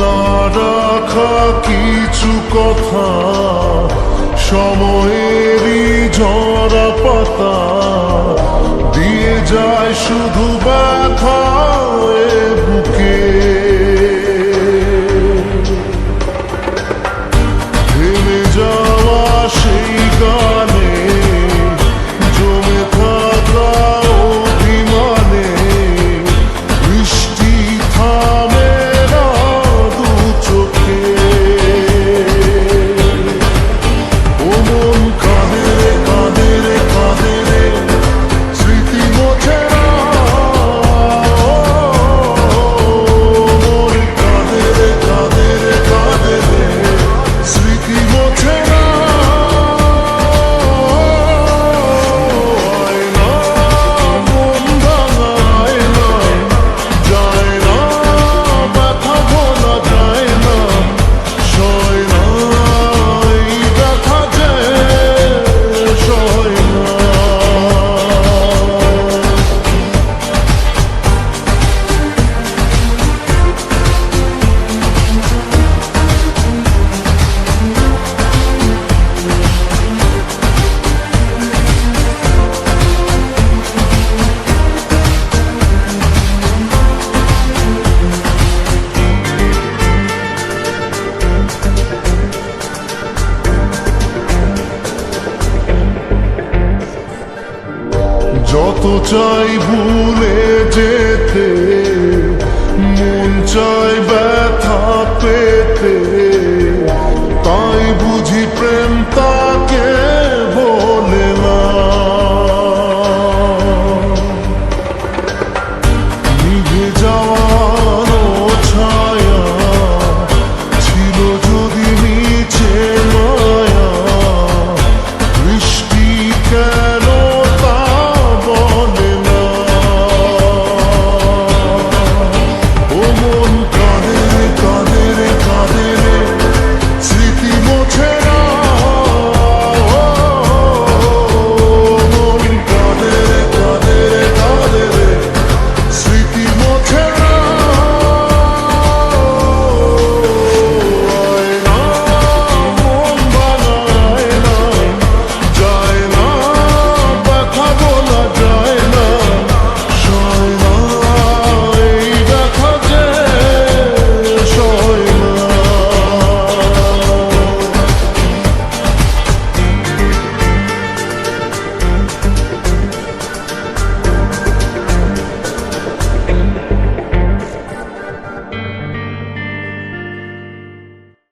না রাখা কিছু কথা। সময়েরই ঝরা পাতা দিয়ে যায় শুধু ব্যথা বুকে। থেমে যাওয়া সেই গান চাই ভুলে যেতে মন চাই ব্যথা পেতে।